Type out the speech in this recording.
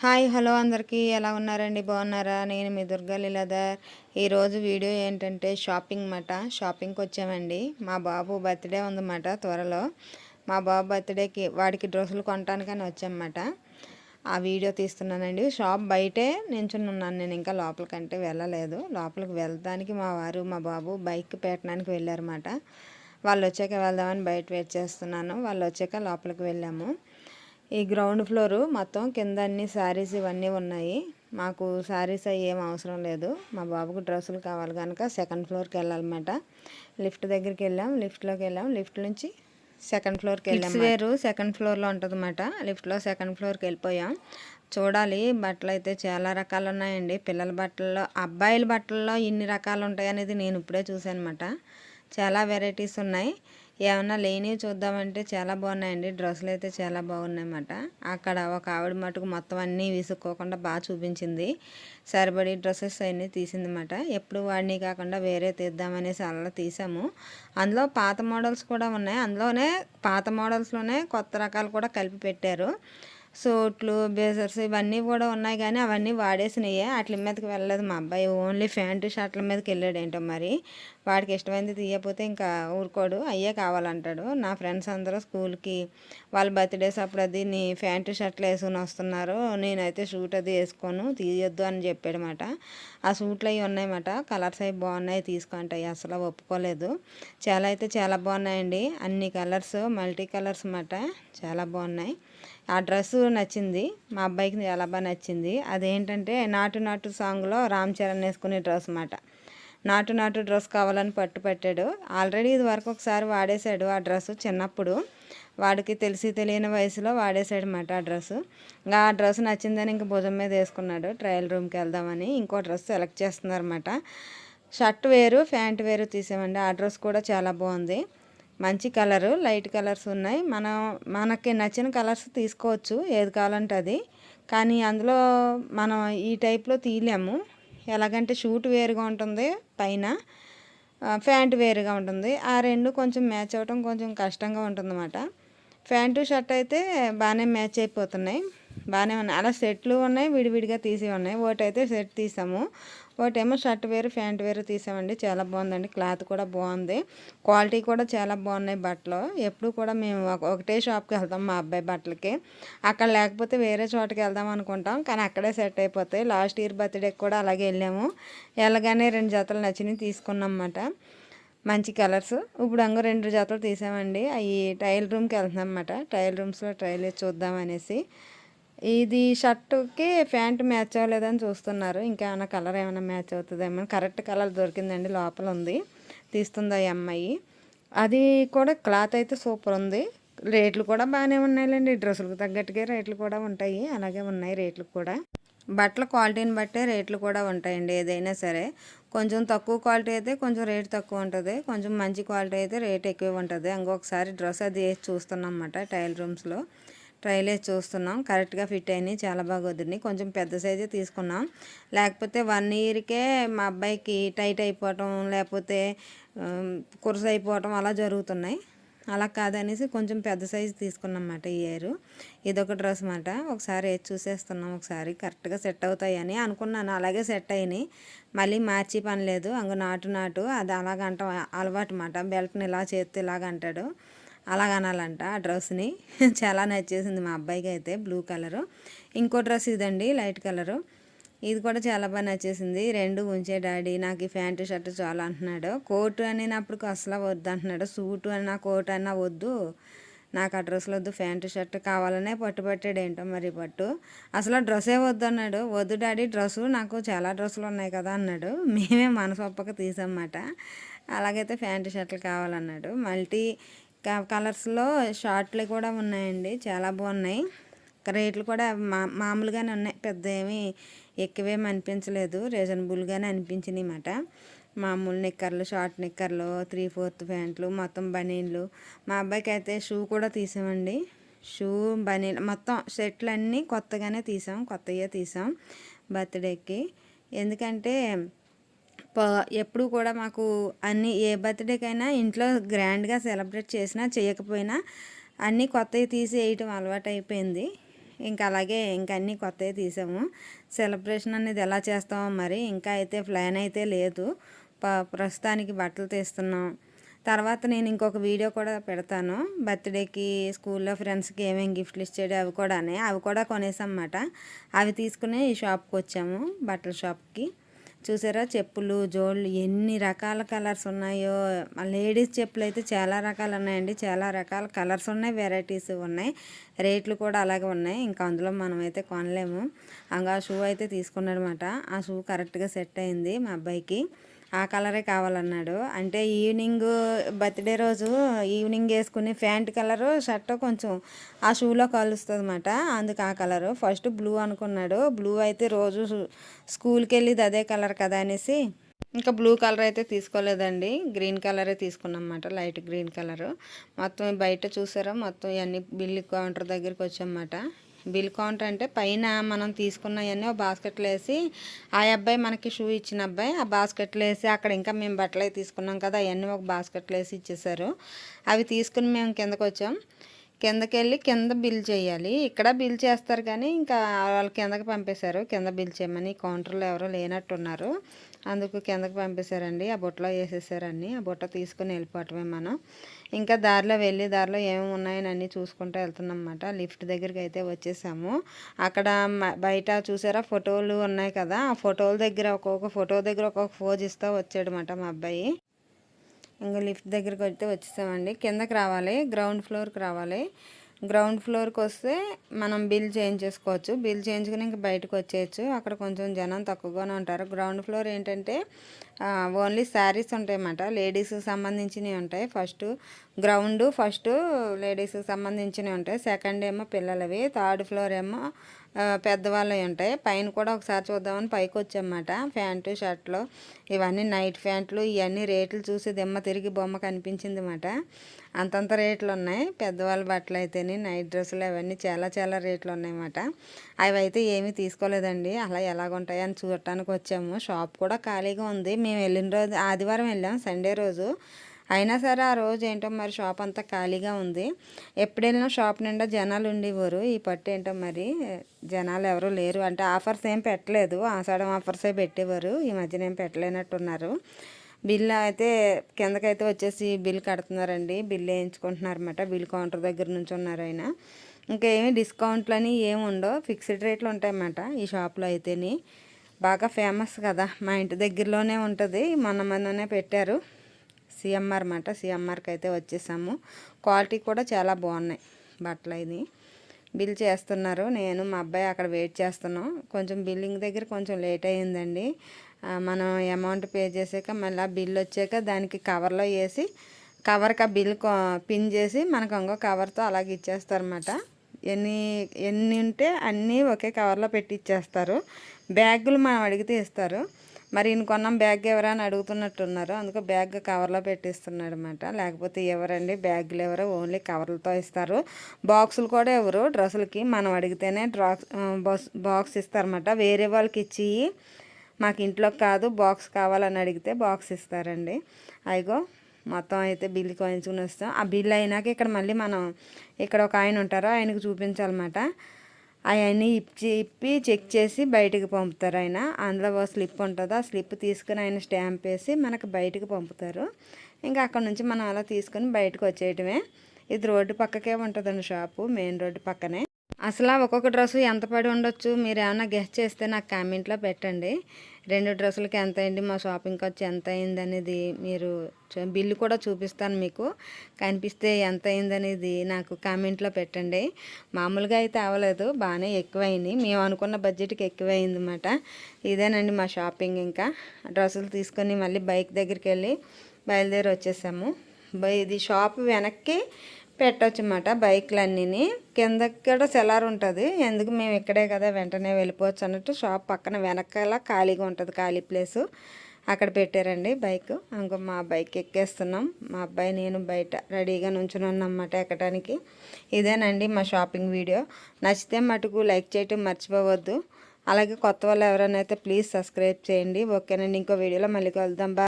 Hi hello అందరికీ. ఎలా ఉన్నారండి? బాగున్నారా? నేను మీ దుర్గా లీలాధర్. ఈరోజు వీడియో ఏంటంటే షాపింగ్ మాట. షాపింగ్కి వచ్చామండి. మా బాబు బర్త్డే ఉందన్నమాట త్వరలో. మా బాబు బర్త్డేకి వాడికి డ్రెస్సులు కొనటానికని వచ్చామన్నమాట ఆ వీడియో తీస్తున్నానండి. షాప్ బయటే నించుని ఉన్నాను. నేను ఇంకా లోపలికంటే వెళ్ళలేదు. లోపలికి వెళ్తానికి మా వారు మా బాబు బైక్ పెట్టడానికి వెళ్ళారన్నమాట. వాళ్ళు వచ్చాక వెళ్దామని బయట వెయిట్ చేస్తున్నాను. వాళ్ళు వచ్చాక లోపలికి వెళ్ళాము. ఈ గ్రౌండ్ ఫ్లోర్ మొత్తం కింద అన్ని శారీస్ ఇవన్నీ ఉన్నాయి. మాకు శారీస్ అవి ఏం అవసరం లేదు. మా బాబుకు డ్రెస్సులు కావాలి కనుక సెకండ్ ఫ్లోర్కి వెళ్ళాలన్నమాట. లిఫ్ట్ దగ్గరికి వెళ్ళాం. లిఫ్ట్లోకి వెళ్ళాం. లిఫ్ట్ నుంచి సెకండ్ ఫ్లోర్కి వెళ్ళాం వేరు సెకండ్ ఫ్లోర్లో ఉంటుందన్నమాట. లిఫ్ట్లో సెకండ్ ఫ్లోర్కి వెళ్ళిపోయాం. చూడాలి బట్టలు అయితే చాలా రకాలు ఉన్నాయండి. పిల్లల బట్టల్లో అబ్బాయిల బట్టల్లో ఇన్ని రకాలు ఉంటాయి అనేది నేను ఇప్పుడే చూసాను అనమాట చాలా వెరైటీస్ ఉన్నాయి. ఏమన్నా లేనివి చూద్దామంటే చాలా బాగున్నాయండి. డ్రెస్సులు అయితే చాలా బాగున్నాయి అన్నమాట అక్కడ ఒక ఆవిడ మటుకు మొత్తం అన్నీ విసుక్కోకుండా బాగా చూపించింది. సరిపడి డ్రెస్సెస్ అన్నీ తీసిందన్నమాట. ఎప్పుడు వాడిని కాకుండా వేరే తీద్దామనేసి అలా తీసాము. అందులో పాత మోడల్స్ కూడా ఉన్నాయి. అందులోనే పాత మోడల్స్లోనే కొత్త రకాలు కూడా కలిపి పెట్టారు. సూట్లు బ్లేజర్స్ ఇవన్నీ కూడా ఉన్నాయి కానీ అవన్నీ వాడేసినాయి. వాటి మీదకి వెళ్ళలేదు మా అబ్బాయి. ఓన్లీ ప్యాంటు షర్ట్ల మీదకి వెళ్ళాడు ఏంటో మరి. వాడికి ఇష్టమైంది తీయకపోతే ఇంకా ఊరుకోడు. అయ్యే కావాలంటాడు. నా ఫ్రెండ్స్ అందరూ స్కూల్కి వాళ్ళ బర్త్డేస్ అప్పుడు అది నీ ప్యాంటు షర్ట్లు వేసుకుని వస్తున్నారు. నేనైతే షూట్ అది వేసుకోను. తీయొద్దు అని చెప్పాడనమాట ఆ సూట్లు అవి ఉన్నాయన్నమాట. కలర్స్ అవి బాగున్నాయి తీసుకుంటాయి అసలు ఒప్పుకోలేదు. చాలా అయితే చాలా బాగున్నాయండి. అన్ని కలర్స్ మల్టీ కలర్స్ అన్నమాట. చాలా బాగున్నాయి. ఆ డ్రెస్ నచ్చింది. మా అబ్బాయికి చాలా బాగా నచ్చింది. అదేంటంటే నాటు నాటు సాంగ్లో రామ్ చరణ్ వేసుకునే డ్రెస్ అన్నమాట. నాటు నాటు డ్రెస్ కావాలని పట్టు పెట్టాడు. ఆల్రెడీ ఇది వరకు ఒకసారి వాడేశాడు ఆ డ్రెస్ చిన్నప్పుడు. వాడికి తెలిసి తెలియని వయసులో వాడేశాడు అన్నమాట ఆ డ్రెస్. ఇంకా ఆ డ్రెస్ నచ్చిందని ఇంక భుజం మీద వేసుకున్నాడు. ట్రయల్ రూమ్కి వెళ్దామని ఇంకో డ్రెస్ సెలెక్ట్ చేస్తున్నారన్నమాట షర్ట్ వేరు ప్యాంట్ వేరు తీసామండి ఆ డ్రెస్ కూడా చాలా బాగుంది. మంచి కలరు లైట్ కలర్స్ ఉన్నాయి. మనం మనకి నచ్చిన కలర్స్ తీసుకోవచ్చు ఏది కావాలంటే అది. కానీ అందులో మనం ఈ టైప్లో తీయలేము. ఎలాగంటే షూట్ వేరుగా ఉంటుంది పైన. ప్యాంట్ వేరుగా ఉంటుంది. ఆ రెండు కొంచెం మ్యాచ్ అవ్వటం కొంచెం కష్టంగా ఉంటుందన్నమాట. ప్యాంటు షర్ట్ అయితే బాగానే మ్యాచ్ అయిపోతున్నాయి. బాగానే ఉన్నాయి. అలా సెట్లు ఉన్నాయి విడివిడిగా తీసి ఉన్నాయి. ఒకటైతే అయితే సెట్ తీసాము. ఒకటేమో షర్ట్ వేరు ప్యాంట్ వేరు తీసామండి. చాలా బాగుందండి. క్లాత్ కూడా బాగుంది. క్వాలిటీ కూడా చాలా బాగున్నాయి బట్టలు. ఎప్పుడు కూడా మేము ఒకటే షాప్కి వెళ్తాం మా అబ్బాయి బట్టలకి. అక్కడ లేకపోతే వేరే చోటకి వెళ్దాం అనుకుంటాం. కానీ అక్కడే సెట్ అయిపోతాయి. లాస్ట్ ఇయర్ బర్త్డేకి కూడా అలాగే వెళ్ళాము. వెళ్ళగానే రెండు జతలు నచ్చినవి తీసుకున్నాం అన్నమాట మంచి కలర్స్. ఇప్పుడు అంగ రెండు జతలు తీసామండి. అవి టైల్ రూమ్కి వెళ్తున్నాం అన్నమాట టైల్ రూమ్స్లో ట్రైల్ చూద్దాం అనేసి. ఇది షర్టుకి ప్యాంట్ మ్యాచ్ అవ్వలేదని చూస్తున్నారు. ఇంకేమైనా కలర్ ఏమైనా మ్యాచ్ అవుతుందేమో కరెక్ట్ కలర్ దొరికిందండి లోపల ఉంది. తీస్తుంది ఈ అమ్మాయి? అది కూడా క్లాత్ అయితే సూపర్ ఉంది. రేట్లు కూడా బాగానే ఉన్నాయండి డ్రెస్సులకు తగ్గట్టుగా రేట్లు కూడా ఉంటాయి. అలాగే ఉన్నాయి రేట్లు కూడా. బట్టల క్వాలిటీని బట్టే రేట్లు కూడా ఉంటాయండి ఏదైనా సరే. కొంచెం తక్కువ క్వాలిటీ అయితే కొంచెం రేట్ తక్కువ ఉంటుంది. కొంచెం మంచి క్వాలిటీ అయితే రేట్ ఎక్కువ ఉంటుంది. ఇంకొకసారి డ్రెస్ అది వేసి చూస్తున్నాం అన్నమాట టైల్ రూమ్స్లో. ట్రైల్ వేసి చూస్తున్నాం. కరెక్ట్గా ఫిట్ అయినాయి. చాలా బాగా వదిలినాయి. కొంచెం పెద్ద సైజే తీసుకున్నాం. లేకపోతే వన్ ఇయర్కే మా అబ్బాయికి టైట్ అయిపోవటం లేకపోతే కురస అయిపోవటం అలా జరుగుతున్నాయి. అలా కాదనేసి కొంచెం పెద్ద సైజు తీసుకున్నాం అన్నమాట ఈ ఇయర్. ఇదొక డ్రెస్ అన్నమాట. ఒకసారి వేసి చూసేస్తున్నాం. ఒకసారి కరెక్ట్గా సెట్ అవుతాయని అనుకున్నాను. అలాగే సెట్ అయినాయి. మళ్ళీ మార్చి పని లేదు. అంగ నాటు నాటు. అది అలాగంట అలవాటు అన్నమాట. బెల్ట్ని ఇలా చేస్తే ఇలాగ అంటాడు. అలాగనాలంట ఆ డ్రెస్ని. చాలా నచ్చేసింది మా అబ్బాయికి అయితే బ్లూ కలరు. ఇంకో డ్రెస్ ఇదండి లైట్ కలరు. ఇది కూడా చాలా బాగా నచ్చేసింది. రెండు ఉంచే డాడీ. నాకు ఈ ప్యాంటు షర్ట్ చాలా అంటున్నాడు. కోటు అనినప్పుడు అసలు వద్దు అంటున్నాడు. సూటు అన్న కోటు అన్నా వద్దు. నాకు ఆ డ్రెస్సులు వద్దు ప్యాంటు షర్ట్ కావాలనే పట్టు పట్టాడు ఏంటో మరి పట్టు. అసలు డ్రెస్సే వద్దు అన్నాడు. వద్దు డాడీ డ్రెస్సు నాకు చాలా డ్రెస్సులు ఉన్నాయి కదా అన్నాడు. మేమే మనసొప్పక ఒప్పక తీసామన్నమాట. అలాగైతే ప్యాంటు షర్ట్లు కావాలన్నాడు. మల్టీ కలర్స్లో షార్ట్లు కూడా ఉన్నాయండి. చాలా బాగున్నాయి. రేట్లు కూడా మా మామూలుగానే ఉన్నాయి. పెద్ద ఏమి అనిపించలేదు. రీజనబుల్గానే అనిపించినాయి అన్నమాట. మామూలు నిక్కర్లు షార్ట్ నిక్కర్లు త్రీ ఫోర్త్ ప్యాంట్లు మొత్తం బనీన్లు. మా అబ్బాయికి అయితే షూ కూడా తీసామండి. షూ బనీన్ మొత్తం షర్ట్లు అన్నీ కొత్తగానే తీసాం. కొత్తగా తీసాం బర్త్డేకి. ఎందుకంటే ఎప్పుడు కూడా మాకు అన్ని ఏ బర్త్డేకైనా ఇంట్లో గ్రాండ్గా సెలబ్రేట్ చేసినా చేయకపోయినా అన్నీ కొత్తవి తీసి వేయటం అలవాటు అయిపోయింది ఇంకా అలాగే ఇంకా అన్నీ కొత్తవి తీసాము. సెలబ్రేషన్ అనేది ఎలా చేస్తామో మరి ఇంకా అయితే ప్లాన్ అయితే లేదు. ప ప్రస్తుతానికి బట్టలు తీస్తున్నాం. తర్వాత నేను ఇంకొక వీడియో కూడా పెడతాను. బర్త్డేకి స్కూల్లో ఫ్రెండ్స్కి ఏమేమి గిఫ్ట్లు ఇచ్చాడు అవి కూడా అవి కూడా కొనేసామన్నమాట అవి తీసుకుని ఈ షాప్కి వచ్చాము బట్టల షాప్కి. చూసారా చెప్పులు జోళ్ళు ఎన్ని రకాల కలర్స్ ఉన్నాయో. లేడీస్ చెప్పులు అయితే చాలా రకాలు ఉన్నాయండి. చాలా రకాల కలర్స్ ఉన్నాయి వెరైటీస్ ఉన్నాయి. రేట్లు కూడా అలాగే ఉన్నాయి. ఇంకా అందులో మనం అయితే కొనలేము ఇంకా షూ అయితే తీసుకున్నాడనమాట ఆ షూ కరెక్ట్గా సెట్ అయింది మా అబ్బాయికి. ఆ కలరే కావాలన్నాడు. అంటే ఈవినింగ్ బర్త్డే రోజు ఈవినింగ్ వేసుకునే ప్యాంట్ కలరు షర్ట్ కొంచెం ఆ షూలో కలుస్తుంది అనమాట అందుకు ఆ కలరు. ఫస్ట్ బ్లూ అనుకున్నాడు. బ్లూ అయితే రోజు స్కూల్కి వెళ్ళేది అదే కలర్ కదా అనేసి ఇంకా బ్లూ కలర్ అయితే తీసుకోలేదండి. గ్రీన్ కలరే తీసుకున్నాం అన్నమాట లైట్ గ్రీన్ కలరు. మొత్తం బయట చూసారా? మొత్తం ఇవన్నీ బిల్లు కౌంటర్ దగ్గరికి వచ్చామన్నమాట. బిల్ కౌంటర్ అంటే పైన మనం తీసుకున్నవన్నీ ఒక బాస్కెట్లో వేసి ఆ అబ్బాయి మనకి షూ ఇచ్చిన అబ్బాయి ఆ బాస్కెట్లో వేసి అక్కడ ఇంకా మేము బట్టలు తీసుకున్నాం కదా అవన్నీ ఒక బాస్కెట్లో వేసి ఇచ్చేసారు అవి తీసుకుని మేము కిందకు వచ్చాం. కిందకి వెళ్ళి కింద బిల్ చేయాలి. ఇక్కడ బిల్ చేస్తారు కానీ ఇంకా వాళ్ళు కిందకి పంపేశారు. కింద బిల్ చేయమని కౌంటర్లో ఎవరో లేనట్టున్నారు. అందుకు కిందకి పంపేశారండి. ఆ బుట్టలో వేసేసారని ఆ బుట్ట తీసుకుని వెళ్ళిపోవటమే మనం. ఇంకా దారిలో వెళ్ళి దారిలో ఏమేమి ఉన్నాయని అన్నీ చూసుకుంటూ వెళ్తున్నాం అనమాట లిఫ్ట్ దగ్గరికి అయితే వచ్చేసాము. అక్కడ బయట చూసారా ఫోటోలు ఉన్నాయి కదా? ఆ ఫోటోల దగ్గర ఒక్కొక్క ఫోటో దగ్గర ఒక్కొక్క ఫోజ్ ఇస్తూ వచ్చాడనమాట మా అబ్బాయి. ఇంకా లిఫ్ట్ దగ్గరికి అయితే వచ్చేసామండి. కిందకి రావాలి గ్రౌండ్ ఫ్లోర్కి రావాలి. గ్రౌండ్ ఫ్లోర్కి వస్తే మనం బిల్ చేంజ్ చేసుకోవచ్చు. బిల్ చేయించుకుని ఇంకా బయటకు వచ్చేయచ్చు. అక్కడ కొంచెం జనం తక్కువగానే ఉంటారు. గ్రౌండ్ ఫ్లోర్ ఏంటంటే ఓన్లీ శారీస్ ఉంటాయన్నమాట. లేడీస్కి సంబంధించినవి ఉంటాయి. ఫస్ట్ గ్రౌండ్ ఫస్ట్ లేడీస్కి సంబంధించినవి ఉంటాయి. సెకండ్ ఏమో పిల్లలవి థర్డ్ ఫ్లోర్ ఏమో పెద్దవాళ్ళవి ఉంటాయి. పైన కూడా ఒకసారి చూద్దామని పైకి వచ్చామన్నమాట ప్యాంటు షర్ట్లు ఇవన్నీ నైట్ ప్యాంట్లు ఇవన్నీ రేట్లు చూసి దిమ్మ తిరిగి బొమ్మ కనిపించింది అన్నమాట అంతంత రేట్లు ఉన్నాయి. పెద్దవాళ్ళ బట్టలు అయితేనే నైట్ డ్రెస్సులు అవన్నీ చాలా చాలా రేట్లు ఉన్నాయన్నమాట. అవి అయితే ఏమీ తీసుకోలేదండి. అలా ఎలాగుంటాయి అని చూడటానికి వచ్చాము. షాప్ కూడా ఖాళీగా ఉంది. మేము వెళ్ళిన రోజు ఆదివారం వెళ్ళాం. సండే రోజు. అయినా సరే ఆ రోజు ఏంటో మరి షాప్ అంతా ఖాళీగా ఉంది. ఎప్పుడైనా షాప్ నిండా జనాలు ఉండేవారు. ఈ పట్టు ఏంటో మరి జనాలు ఎవరు లేరు. అంటే ఆఫర్స్ ఏం పెట్టలేదు. ఆషాఢం ఆఫర్సే పెట్టేవారు. ఈ మధ్యన ఏం పెట్టలేనట్టున్నారు. బిల్ అయితే కిందకైతే వచ్చేసి బిల్ కడుతున్నారండి. బిల్ వేయించుకుంటున్నారన్నమాట. బిల్ కౌంటర్ దగ్గర నుంచి ఉన్నారు ఆయన. ఇంకా ఏమి డిస్కౌంట్లు అని ఏమి ఉండవు. ఫిక్స్డ్ రేట్లు ఉంటాయన్నమాట ఈ షాప్లో అయితేని. బాగా ఫేమస్ కదా. మా ఇంటి దగ్గరలోనే ఉంటుంది. మొన్న మొన్ననే పెట్టారు. సిఎంఆర్ మాట సిఎంఆర్కి అయితే వచ్చేసాము. క్వాలిటీ కూడా చాలా బాగున్నాయి బట్టలు ఇది బిల్ చేస్తున్నారు. నేను మా అబ్బాయి అక్కడ వెయిట్ చేస్తున్నాం. కొంచెం బిల్లింగ్ దగ్గర కొంచెం లేట్ అయ్యిందండి. మనం అమౌంట్ పే చేసాక మళ్ళీ బిల్ వచ్చాక దానికి కవర్లో వేసి కవర్కి ఆ బిల్ పిన్ చేసి మనకు ఇంకో కవర్తో అలాగే ఇచ్చేస్తారన్నమాట. ఎన్ని ఎన్ని ఉంటే అన్నీ ఒకే కవర్లో పెట్టి ఇచ్చేస్తారు. బ్యాగులు మనం అడిగితే ఇస్తారు. మరి ఈయన కొన్నాం బ్యాగ్ ఎవరని అడుగుతున్నట్టున్నారు. అందుకే బ్యాగ్ కవర్లో పెట్టిస్తున్నాడు అనమాట లేకపోతే ఎవరండి? బ్యాగులు ఎవరు ఓన్లీ కవర్లతో ఇస్తారు. బాక్సులు కూడా ఎవరు? డ్రెస్సులకి మనం అడిగితేనే డ్రాక్స్ బాక్స్ ఇస్తారన్నమాట. వేరే వాళ్ళకి ఇచ్చి మాకు ఇంట్లో కాదు బాక్స్ కావాలని అడిగితే బాక్స్ ఇస్తారండి. అయిగో మొత్తం అయితే బిల్లు కోయించుకుని వస్తాం. ఆ బిల్లు అయినాక ఇక్కడ మళ్ళీ మనం ఇక్కడ ఒక ఆయన ఉంటారో ఆయనకు చూపించాలన్నమాట. అవన్నీ ఇప్పి ఇప్పి చెక్ చేసి బయటకు పంపుతారు ఆయన. అందులో ఒక స్లిప్ ఉంటుంది. ఆ స్లిప్ తీసుకుని ఆయన స్టాంప్ వేసి మనకు బయటకు పంపుతారు. ఇంకా అక్కడ నుంచి మనం అలా తీసుకుని బయటకు వచ్చేయటమే. ఇది రోడ్డు పక్కకే ఉంటుందండి షాపు మెయిన్ రోడ్డు పక్కనే. అసలు ఒక్కొక్క డ్రెస్సు ఎంత పడి ఉండొచ్చు? మీరు ఏమైనా గెస్ట్ చేస్తే నాకు కామెంట్లో పెట్టండి. రెండు డ్రెస్సులకి ఎంత అయింది మా షాపింగ్ ఖర్చు ఎంత అయింది అనేది మీరు బిల్లు కూడా చూపిస్తాను మీకు. కనిపిస్తే ఎంత అయిందనేది నాకు కామెంట్లో పెట్టండి. మామూలుగా అయితే అవ్వలేదు బాగానే ఎక్కువైంది. మేము అనుకున్న బడ్జెట్కి ఎక్కువైంది అనమాట ఇదేనండి మా షాపింగ్ ఇంకా. డ్రెస్సులు తీసుకొని మళ్ళీ బైక్ దగ్గరికి వెళ్ళి బయలుదేరి వచ్చేసాము. ఇది షాప్ వెనక్కి పెట్టవచ్చు అన్నమాట బైక్లన్నీ కింద కూడా సెలార్ ఉంటుంది. ఎందుకు మేము ఇక్కడే కదా వెంటనే వెళ్ళిపోవచ్చు అన్నట్టు షాప్ పక్కన వెనకాల ఖాళీగా ఉంటుంది ఖాళీ ప్లేసు. అక్కడ పెట్టారండి బైక్. ఇంకో మా బైక్ ఎక్కేస్తున్నాం. మా అబ్బాయి నేను బయట రెడీగా నుంచుని అన్నమాట ఎక్కడానికి ఇదేనండి మా షాపింగ్ వీడియో. నచ్చితే మటుకు లైక్ చేయటం మర్చిపోవద్దు. అలాగే కొత్త వాళ్ళు ఎవరైనా అయితే ప్లీజ్ సబ్స్క్రైబ్ చేయండి. ఓకేనండి ఇంకో వీడియోలో మళ్ళీ కలుద్దాం. బా